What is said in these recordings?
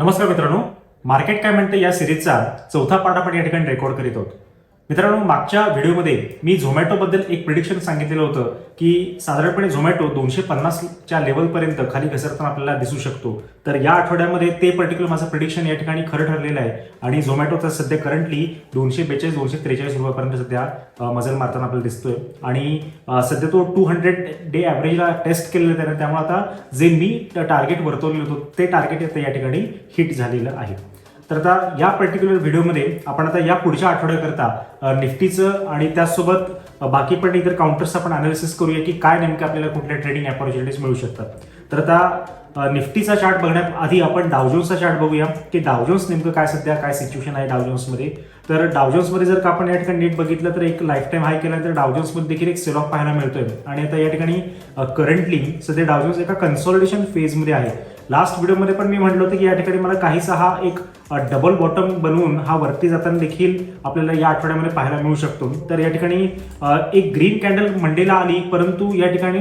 नमस्कार मित्रांनो मार्केट काय म्हणते या सिरीजचा चौथा पार्ट आपण या ठिकाणी रेकॉर्ड करीत आहोत. मित्रांनो मागच्या व्हिडिओमध्ये मी झोमॅटोबद्दल एक प्रिडिक्शन सांगितलेलं होतं की साधारणपणे झोमॅटो दोनशे पन्नासच्या लेवलपर्यंत खाली घसरताना आपल्याला दिसू शकतो. तर या आठवड्यामध्ये ते पर्टिक्युलर माझं प्रिडिक्शन या ठिकाणी खरं ठरलेलं आहे. आणि झोमॅटोचा सध्या करंटली दोनशे बेचाळीस दोनशे त्रेचाळीस रुपयापर्यंत सध्या मजल मारताना आपल्याला दिसतोय. आणि सध्या तो टू हंड्रेड डे ॲव्हरेजला टेस्ट केलेलं त्याने. त्यामुळे आता जे मी टार्गेट वर्तवलेलं होतं ते टार्गेट या ठिकाणी हिट झालेलं आहे. तर आता या पर्टिक्युलर व्हिडिओमध्ये आपण आता या पुढच्या आठवड्याकरता निफ्टीचं आणि त्याचसोबत बाकी पण इतर काउंटर्स आपण अनालिसिस करूया की काय नेमकं आपल्याला कुठल्या ट्रेडिंग अपॉर्च्युनिटीज मिळू शकतात. तर आता निफ्टीचा चार्ट बघण्यात आधी आपण डावजोन्सचा चार्ट बघूया की डावजोन्स नेमकं काय सध्या काय सिच्युएशन आहे डावजोन्समध्ये तर डावजोन्समध्ये जर का आपण या ठिकाणी नीट बघितलं तर एक लाईफ टाईम हाय तर डावजोन्समध्ये देखील एक सेल ऑफ पाहायला मिळतोय. आणि आता या ठिकाणी करंटली सध्या डावजोन्स एका कन्सॉलिडेशन फेजमध्ये आहे. लास्ट व्हिडिओमध्ये पण मी म्हटलं होतं की या ठिकाणी मला काहीसा हा एक डबल बॉटम बनवून हा वरती जाताना देखील आपल्याला या आठवड्यामध्ये पाहायला मिळू शकतो. तर या ठिकाणी एक ग्रीन कॅन्डल मंडेला आली परंतु या ठिकाणी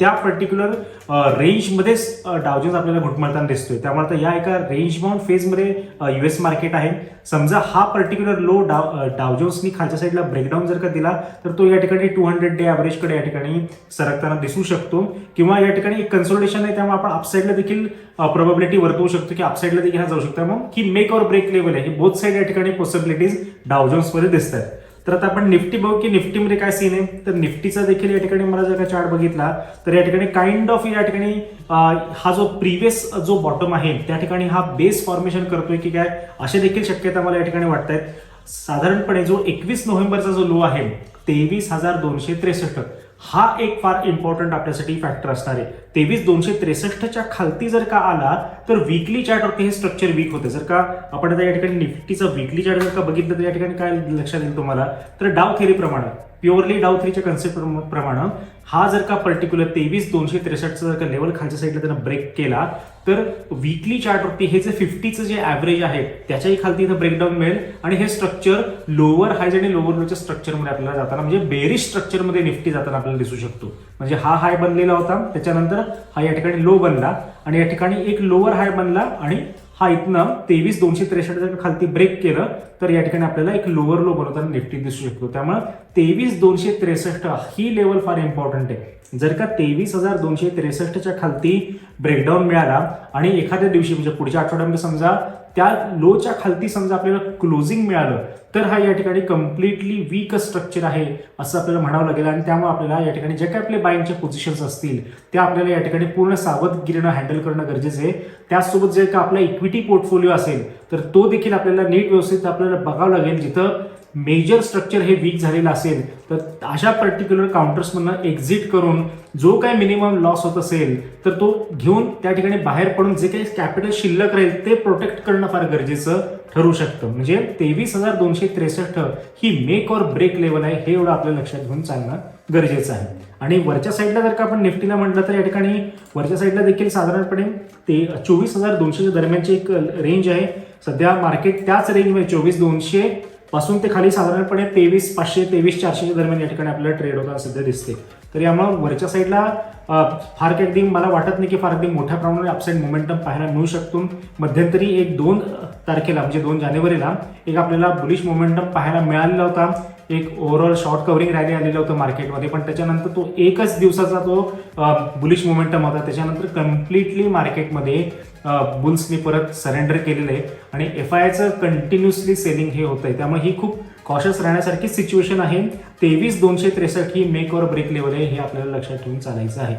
त्या पर्टिक्युलर रेंजमध्येच डावजन्स आपल्याला घुटमळताना दिसतोय. त्यामुळे आता या एका रेंज बाउंड फेजमध्ये यू एस मार्केट आहे. समजा हा पर्टिक्युलर लो डाव डावजोन्सनी खालच्या साईडला ब्रेकडाऊन जर का दिला तर तो या ठिकाणी टू हंड्रेड डे ॲव्हरेजकडे या ठिकाणी सरकताना दिसू शकतो. किंवा या ठिकाणी एक कन्सोल्टेशन आहे त्यामुळे आपण अपसाईडला देखील प्रोबॅबिलिटी वर्तवू शकतो की अपसाईडला देखील हा जाऊ शकतो. मग ही मेक और ब्रेक लेवल आहे. ही बोथ साईड या ठिकाणी पॉसिबिलिटीज डावजोन्समध्ये दिसत आहेत तर आता आपण निफ्टी बघू की निफ्टीमध्ये काय सीन आहे. तर निफ्टीचा देखील या ठिकाणी मला जर का चार्ट बघितला तर या ठिकाणी काइंड ऑफ या ठिकाणी हा जो प्रिव्हियस जो बॉटम आहे त्या ठिकाणी हा बेस फॉर्मेशन करतोय की काय असे देखील शक्यता मला या ठिकाणी वाटत आहेत साधारणपणे जो एकवीस नोव्हेंबरचा जो लो आहे तेवीस हजार दोनशे त्रेसष्ट. हा एक फार इम्पॉर्टंट आपल्यासाठी फॅक्टर असणार आहे. तेवीस दोनशे त्रेसष्टच्या खालती जर का आला तर विकली चार्टवरती हे स्ट्रक्चर वीक होते. जर का आपण आता या ठिकाणी निफ्टीचं वीकली चार्ट जर का बघितलं तर या ठिकाणी काय लक्षात येईल तुम्हाला? तर डाव थेरीप्रमाणे प्युअरली डाव थ्रीच्या कन्सेप्ट प्रमाणे हा जर का पर्टिक्युलर तेवीस दोनशे त्रेसष्टचा जर का लेवल खालच्या साईडला त्यांना ब्रेक केला तर वीकली चार्टवरती हे जे फिफ्टीचं जे ॲव्हरेज आहे त्याच्याही खालती इथं ब्रेकडाऊन मिळेल. आणि हे स्ट्रक्चर लोअर हायज आणि लोअर लोच्या स्ट्रक्चरमध्ये आपल्याला जाताना म्हणजे बेरिश स्ट्रक्चरमध्ये निफ्टी जाताना आपल्याला दिसू शकतो. म्हणजे हा हाय बनलेला होता त्याच्यानंतर हा या ठिकाणी लो बनला आणि या ठिकाणी एक लोअर हाय बनला आणि हा इथनं तेवीस दोनशे त्रेसष्ट जर खालती ब्रेक केलं तर या ठिकाणी आपल्याला एक लोअर लो बनवताना निफ्टी दिसू शकतो. त्यामुळे तेवीस दोनशे त्रेसष्ट ही लेवल फार इम्पॉर्टंट आहे. जर का तेवीस हजार दोनशे त्रेसष्टच्या खालती ब्रेकडाऊन मिळाला आणि एखाद्या दिवशी म्हणजे पुढच्या आठवड्यामध्ये समजा त्या लोच्या खालती समजा आपल्याला क्लोजिंग मिळालं तर हा या ठिकाणी कम्प्लिटली वीक स्ट्रक्चर आहे असं आपल्याला म्हणावं लागेल. आणि त्यामुळे आपल्याला या ठिकाणी जे काही आपले बाईंगचे पोझिशन्स असतील त्या आपल्याला या ठिकाणी पूर्ण सावधगिरीनं हँडल करणं गरजेचं आहे. त्याचसोबत जे का आपला इक्विटी पोर्टफोलिओ असेल तर तो देखील आपल्याला नीट व्यवस्थित आपल्याला बघावं लागेल जिथं मेजर स्ट्रक्चर हे वीक झालेलं असेल तर अशा पर्टिक्युलर काउंटर्समधनं एक्झिट करून जो काही मिनिमम लॉस होत असेल तर तो घेऊन त्या ठिकाणी बाहेर पडून जे काही कॅपिटल शिल्लक राहील ते प्रोटेक्ट करणं फार गरजेचं ठरू शकतं. म्हणजे तेवीस हजार दोनशे त्रेसष्ट ही मेक ऑर ब्रेक लेवल आहे हे एवढं आपल्या लक्षात घेऊन चालणं गरजेचं आहे. आणि वरच्या साईडला जर का आपण निफ्टीला म्हटलं तर या ठिकाणी वरच्या साईडला देखील साधारणपणे ते चोवीस हजार दोनशेच्या दरम्यानची एक रेंज आहे. सध्या मार्केट त्याच रेंजमध्ये चोवीस दोनशे पासून ते खाली साधारणपणे तेवीस पाचशे तेवीस चारशेच्या दरम्यान या ठिकाणी आपल्याला ट्रेड होताना सध्या दिसते. तर यामुळे वरच्या साईडला फार काही अगदी मला वाटत नाही की फार अगदी मोठ्या प्रमाणात अपसाईड मोमेंटम पाहायला मिळू शकतो. मध्यंतरी एक दोन तारखेला म्हणजे दोन जानेवारीला एक आपल्याला बुलिश मोमेंटम पाहायला मिळालेला होता. एक ओव्हरऑल शॉर्ट कव्हरिंग रॅली आलेलं होतं मार्केटमध्ये पण त्याच्यानंतर तो एकच दिवसाचा तो बुलिश मोमेंटम होता. त्याच्यानंतर कम्प्लिटली मार्केटमध्ये बुल्सनी परत सरेंडर केलेलं आहे. आणि एफ आय आयचं कंटिन्युअसली सेलिंग हे होतं आहे त्यामुळे ही खूप कॉशस राहण्यासारखी सिच्युएशन आहे. तेवीस दोनशे त्रेसष्ट ही मेक और ब्रेक लेवल आहे हे आपल्याला लक्षात ठेवून चालायचं आहे.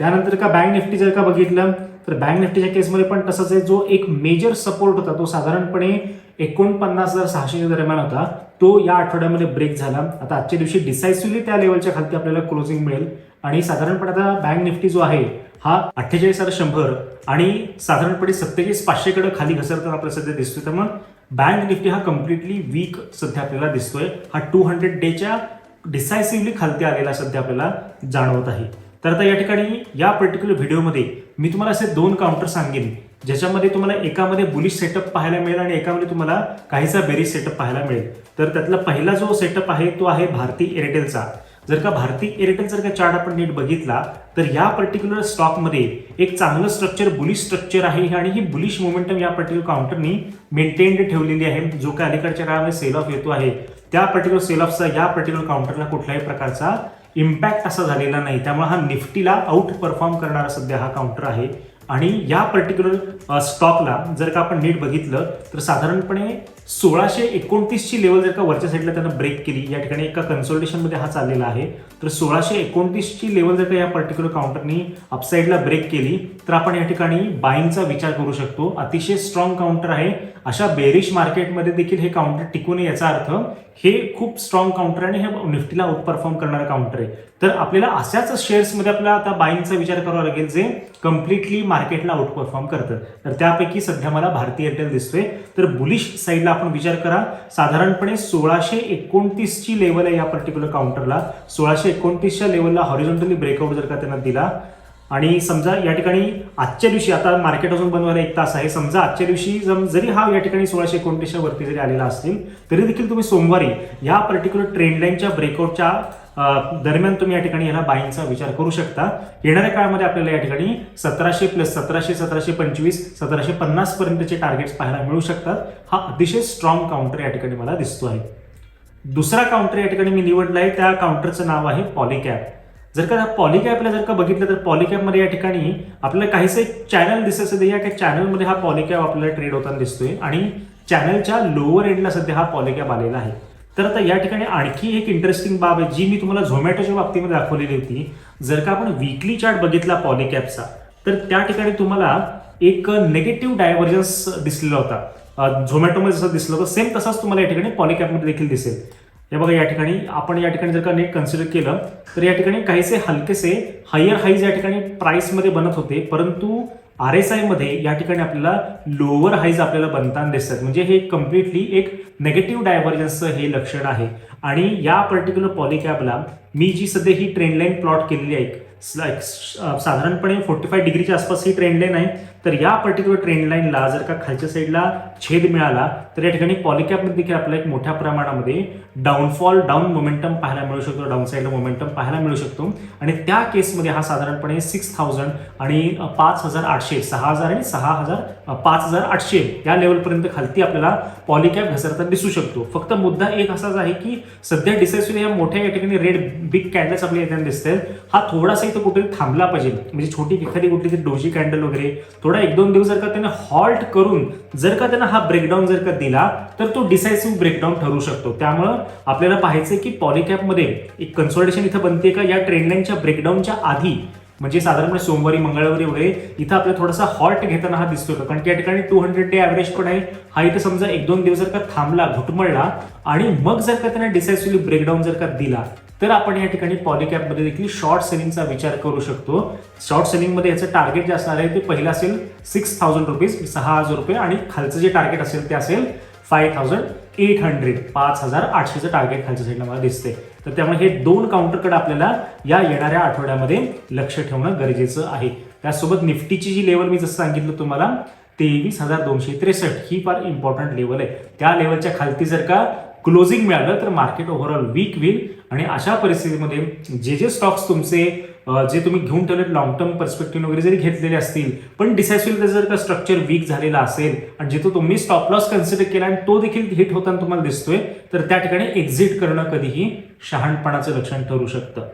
त्यानंतर का बँक निफ्टी जर का बघितलं तर बँक निफ्टीच्या केसमध्ये पण तसंच आहे. जो एक मेजर सपोर्ट होता तो साधारणपणे एकोणपन्नास हजार सहाशेच्या दरम्यान होता. तो या आठवड्यामध्ये ब्रेक झाला. आता आजच्या दिवशी डिसायसिव्हली त्या लेवलच्या खालती आपल्याला क्लोजिंग मिळेल. आणि साधारणपणे आता बँक निफ्टी जो आहे हा अठ्ठेचाळीस हजार शंभर आणि साधारणपणे सत्तेचाळीस पाचशेकडे खाली घसरताना आपल्याला सध्या दिसतोय त्यामुळे बँक निफ्टी हा कम्प्लिटली वीक सध्या आपल्याला दिसतोय. हा टू हंड्रेड डेच्या डिसायसिव्हली खालती आलेला सध्या आपल्याला जाणवत आहे. तर आता या ठिकाणी या पर्टिक्युलर व्हिडिओमध्ये मी तुम्हाला असे दोन काउंटर सांगेन ज्याच्यामध्ये तुम्हाला एकामध्ये बुलिश सेटअप पाहायला मिळेल आणि एकामध्ये तुम्हाला काहीसा बेरीज सेटअप पाहायला मिळेल. तर त्यातला पहिला जो सेटअप आहे तो आहे भारती एअरटेलचा जर का भारती एअरटेल जर का चार्ट आपण नीट बघितला तर या पर्टिक्युलर स्टॉकमध्ये एक चांगलं स्ट्रक्चर बुलिश स्ट्रक्चर आहे आणि ही बुलिश मोमेंटम या पर्टिक्युलर काउंटरनी मेंटेन्ड ठेवलेली आहे. जो काय अलीकडच्या काळामध्ये सेल ऑफ येतो आहे त्या पर्टिक्युलर सेल ऑफचा या पर्टिक्युलर काउंटरला कुठल्याही प्रकारचा इम्पॅक्ट असा झालेला नाही. त्यामुळे हा निफ्टीला आउट परफॉर्म करणारा सध्या हा काउंटर आहे. आणि या पर्टिक्युलर स्टॉकला जर का आपण नीट बघितलं तर साधारणपणे सोळाशे एकोणतीसची लेवल जर का वरच्या साईडला त्यानं ब्रेक केली या ठिकाणी एका कन्सल्टेशनमध्ये हा चाललेला आहे तर सोळाशे एकोणतीसची लेवल जर का या पर्टिक्युलर काउंटरनी अपसाईडला ब्रेक केली तर आपण या ठिकाणी बाईंगचा विचार करू शकतो. अतिशय स्ट्रॉंग काउंटर आहे. अशा बेरिश मार्केटमध्ये देखील हे काउंटर टिकून नये याचा अर्थ हे खूप स्ट्रॉंग काउंटर आणि हे निफ्टीला आउट परफॉर्म करणारं काउंटर आहे. तर आपल्याला अशाच शेअर्समध्ये आपल्याला आता बाईंगचा विचार करावा लागेल जे कम्प्लिटली मार्केटला आउट परफॉर्म करतं. तर त्यापैकी सध्या मला भारती एअरटेल दिसतोय. तर बुलिश साईडला आपण विचार करा. साधारणपणे सोळाशे एकोणतीसची लेवल आहे या पर्टिक्युलर काउंटरला सोळाशे एकोणतीसच्या लेवलला हॉरिझॉन्टली ब्रेकआउट जर का त्यांना दिला. आणि समजा या ठिकाणी आजच्या दिवशी आता मार्केट अजून बनवायला एक तास आहे. समजा आजच्या दिवशी जम- जरी हा या ठिकाणी सोळाशे एकोणतीसच्या वरती जरी आलेला असेल तरी देखील तुम्ही सोमवारी या पर्टिक्युलर ट्रेंड लाईनच्या ब्रेकआउटच्या दरम्यान तुम्ही या ठिकाणी याला बाईंगचा विचार करू शकता. येणाऱ्या काळामध्ये आपल्याला या ठिकाणी सतराशे प्लस सतराशे सतराशे पंचवीस सतराशे पन्नास पर्यंतचे टार्गेट्स पाहायला मिळू शकतात. हा अतिशय स्ट्रॉंग काउंटर या ठिकाणी मला दिसतो आहे. दुसरा काउंटर या ठिकाणी मी निवडला आहे त्या काउंटरचं नाव आहे पॉलिकॅप जर का पॉलिकॅपला जर का बघितलं तर पॉलिकॅपमध्ये या ठिकाणी आपल्याला काहीसं एक चॅनल दिसत सध्या तर या चॅनलमध्ये हा पॉलिकॅप आपल्याला ट्रेड होताना दिसतोय. आणि चॅनलच्या लोअर एंडला सध्या हा पॉलिकॅप आलेला आहे. तर आता या ठिकाणी आणखी एक इंटरेस्टिंग बाब आहे जी मी तुम्हाला झोमॅटोच्या बाबतीमध्ये दाखवलेली होती. जर का आपण वीकली चार्ट बघितला पॉलिकॅपचा तर त्या ठिकाणी तुम्हाला एक निगेटिव्ह डायव्हर्जन्स दिसलेला होता. झोमॅटोमध्ये जसं दिसलं होतं सेम तसाच तुम्हाला या ठिकाणी पॉलिकॅपमध्ये देखील दिसेल. हे बघा या ठिकाणी आपण या ठिकाणी जर का नेट कन्सिडर केलं तर या ठिकाणी काहीसे हलकेसे हायर हाईज या ठिकाणी प्राइसमध्ये बनत होते. परंतु आर एस आयमध्ये या ठिकाणी आपल्याला लोअर हाईज आपल्याला बनताना दिसतात. म्हणजे हे कम्प्लिटली एक नेगेटिव्ह डायव्हर्जन्सचं हे लक्षण आहे. आणि या पर्टिक्युलर पॉलिकॅबला मी जी सध्या ही ट्रेंड लाईन प्लॉट केलेली आहे साधारणपणे फोर्टी फाय डिग्रीच्या आसपास ही ट्रेंड लाईन आहे. तर या पर्टिक्युलर ट्रेंड लाईनला जर का खालच्या साईडला छेद मिळाला तर या ठिकाणी पॉलिकॅपमध्ये देखील आपल्याला एक मोठ्या प्रमाणामध्ये डाऊनफॉल डाऊन मोमेंटम पाहायला मिळू शकतो. डाऊन साईडला मोमेंटम पाहायला मिळू शकतो. आणि त्या केसमध्ये हा साधारणपणे सिक्स थाउजंड आणि पाच हजार आठशे सहा हजार आणि सहा हजार पाच हजार आठशे या लेवलपर्यंत खालती आपल्याला पॉलिकॅप घसरताना दिसू शकतो. फक्त मुद्दा एक असाच आहे की सध्या डिसायसिव्ह या मोठ्या या ठिकाणी रेड बिग कॅन्डल्स आपल्या येताना दिसतात हा थोडासा इथं कुठेतरी थांबला पाहिजे. म्हणजे छोटी एखादी कुठली तरी डोजी कॅन्डल वगैरे थोडं एक दोन दिवस जर का त्याने हॉल्ट करून जर का त्यांना हा ब्रेकडाऊन जर का दिला तर तो डिसायसिव्ह ब्रेकडाऊन ठरू शकतो. त्यामुळं आपल्याला पाहायचं की पॉलिकॅपमध्ये एक कन्सल्टेशन इथं बनते का? या ट्रेंडलाईनच्या ब्रेकडाऊनच्या आधी म्हणजे साधारणपणे सोमवारी मंगळवारी वगैरे इथं आपल्याला थोडासा हॉल्ट घेताना हा दिसतो का? कारण की या ठिकाणी टू हंड्रेड डे ॲव्हरेज पण आहे. हा इथं समजा एक दोन दिवस जर का थांबला घुटमळला आणि मग जर का त्याने डिसायसिव्हली ब्रेकडाऊन जर का दिला तर आपण या ठिकाणी पॉलिकॅपमध्ये देखील शॉर्ट सेलिंगचा विचार करू शकतो. शॉर्ट सेलिंगमध्ये याचं टार्गेट जे असणार आहे ते पहिलं असेल सिक्स थाउजंड रुपीज सहा हजार रुपये आणि खालचं जे टार्गेट असेल ते असेल फाय थाउजंड एट हंड्रेड पाच हजार आठशेचं टार्गेट खालच्या साईडला मला दिसते तर त्यामुळे हे दोन काउंटरकडे आपल्याला या येणाऱ्या आठवड्यामध्ये लक्ष ठेवणं गरजेचं आहे. त्यासोबत निफ्टीची जी लेवल मी जसं सांगितलं तुम्हाला तेवीस हजार दोनशे त्रेसष्ट ही फार इम्पॉर्टंट लेवल आहे. त्या लेवलच्या खालती जर का क्लोजिंग मिळालं तर मार्केट ओव्हरऑल वीक होईल. आणि अशा परिस्थितीमध्ये जे जे स्टॉक्स तुमचे जे तुम्ही घेऊन ठेवलेत लॉंग टर्म पर्स्पेक्टिव्ह वगैरे जरी घेतलेले असतील पण डिसायसिव्ह जर का स्ट्रक्चर वीक झालेला असेल आणि जिथं तुम्ही स्टॉप लॉस कन्सिडर केला आणि तो देखील हिट होताना तुम्हाला दिसतोय तर त्या ठिकाणी एक्झिट करणं कधीही शहाणपणाचं लक्षण ठरू शकतं.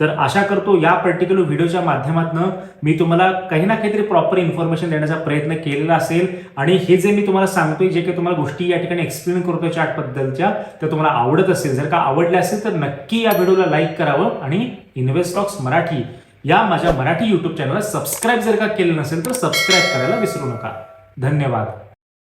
तर आशा करतो या पर्टिक्युलर व्हिडिओच्या माध्यमातून मी तुम्हाला काही ना काहीतरी प्रॉपर इन्फॉर्मेशन देण्याचा प्रयत्न केलेला असेल. आणि हे जे मी तुम्हाला सांगतोय जे काही तुम्हाला गोष्टी या ठिकाणी एक्सप्लेन करतो चार्टबद्दलच्या त्या तुम्हाला आवडत असेल. जर का आवडल्या असेल तर नक्की या व्हिडिओला लाईक करावं आणि इन्व्हेस्टॉक्स मराठी या माझ्या मराठी युट्यूब चॅनलला सबस्क्राईब जर का केलं नसेल तर सबस्क्राईब करायला विसरू नका. धन्यवाद.